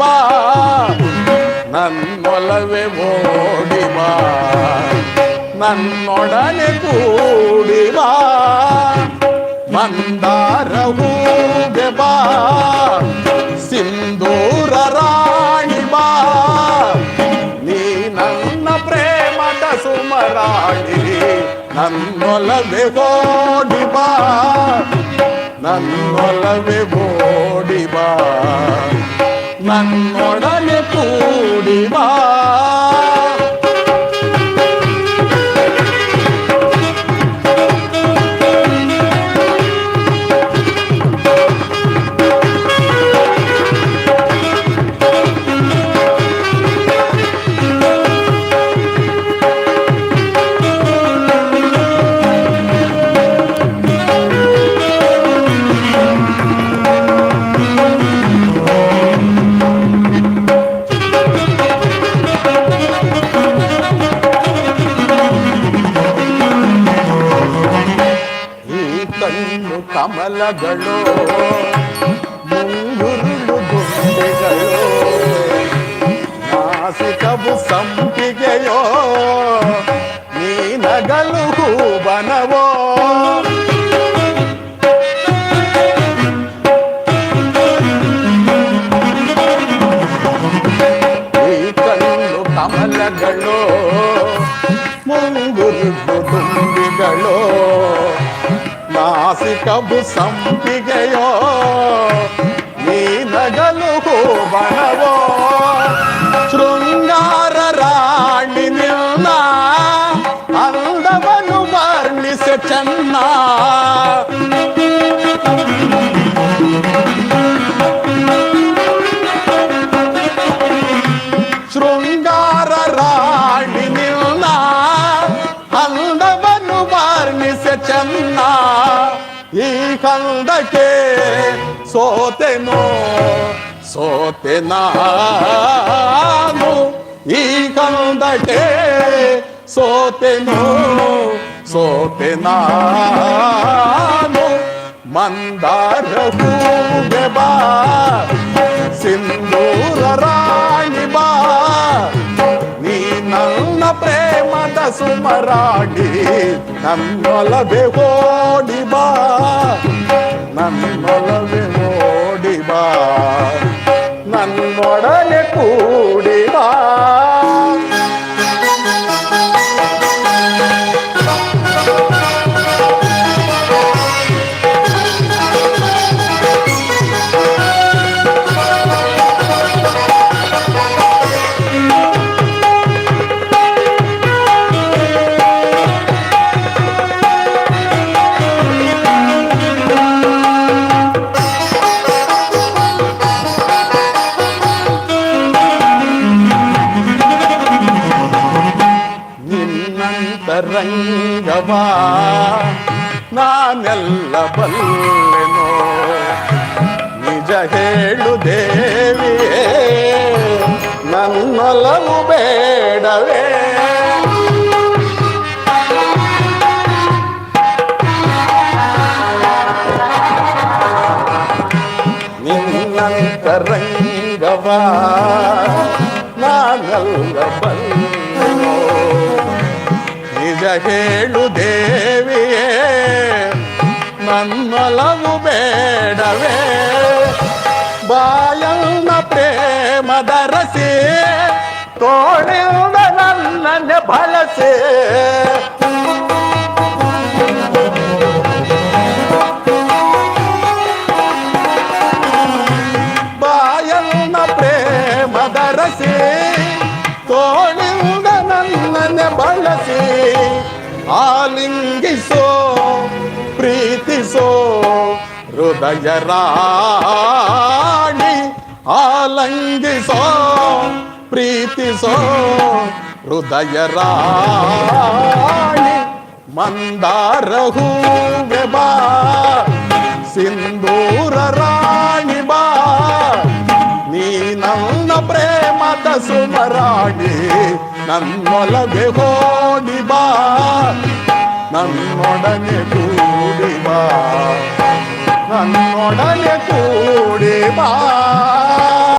ఓడిమా నన్నొలవే ఓడిమా నన్నొడనే కూడిమా మందారవు బా సింధూర రాణిమా నీ నన్న ప్రేమట సుమరాణి నన్నొలవే ఓడిమా నన్నొలవే ఓ one more. ಕಮಲಗಳು ಮುಂಗುರುಳು ಗುಂಡೆಗಳು ನಾಸಿಕವು ಸಂಪಿಗೆಯೋ ನೀ ನಗಲು ಹೂಬನವೋ ಈ ಕಣ್ಣು ಕಮಲಗಳು ಮುಂಗುರುಳು ತುಂಬಿಗಳು ನಾಸಿಕಬು ಸಂಪಿಗೆಯೋ ನೀ ನಗಲು ಹೂಬಣವೋ ಶೃಂಗಾರ ರಾಣಿ ನಿನ್ನ ಅಂದವನು ವರ್ಣಿಸ ಚೆನ್ನ ಶೃಂಗಾರ ರಾಣಿ ನಿನ್ನ ಅಂದವನು ವರ್ಣಿಸ ಚೆನ್ನ ಈ ಕಂದಕ್ಕೆ ಸೋತೆನೋ ಸೋತೆ ನಾನು ಈ ಕಂದಕ್ಕೆ ಸೋತೆನೋ ಸೋತೆ ನಾನು ಮಂದಾರ ಹೂಗೆ ಬಾ ಸಿಂಧೂರ ರಾಣಿ ಬಾ ನೀ ನನ್ನ ಪ್ರೇಮದ ಸುಮರಾಣಿ ನನ್ನೊಲವೆ ಓಡಿ ನಿನ್ನಂತರಂಗವಾ ನಾನೆಲ್ಲ ಬಲ್ಲೆನೋ ನಿಜ ಹೇಳು ದೇವಿಯೇ ನನ್ನೊಲವು ಬೇಡವೇ ನಿನ್ನಂತರಂಗವಾ ನಾನೆಲ್ಲ ಬಲ್ಲೆನೋ ನಿಜ ಹೇಳು ದೇವಿಯೇ ನನ್ನೊಲವು ಬೇಡವೇ ಬಾಯನ್ನ ಪ್ರೇಮದ ರಸಿ ತೋಳಿಂದ ನನ್ನನ್ನೇ ಬಳಸಿ ಆಲಿಂಗಿಸೋ ಪ್ರೀತಿಸೋ ಹೃದಯ ರಾಣಿ ಆಲಂಗಿಸೋ ಪ್ರೀತಿಸೋ ಹೃದಯ ರಾಣಿ ಮಂದಾರ ಹೂವೆ ಬಾ ಸಿಂಧೂರ ರಾಣಿ ಬಾ ನೀ ನನ್ನ ಪ್ರೇಮದ ಸುಮರಾಣಿ ನನ್ನೊಲಗೆ ಹೋಡಿ ಬಾ ನನ್ನೊಡನೆ ಕೂಡಿ ಬಾ ನನ್ನೊಡನೆ ಕೂಡಿ ಬಾ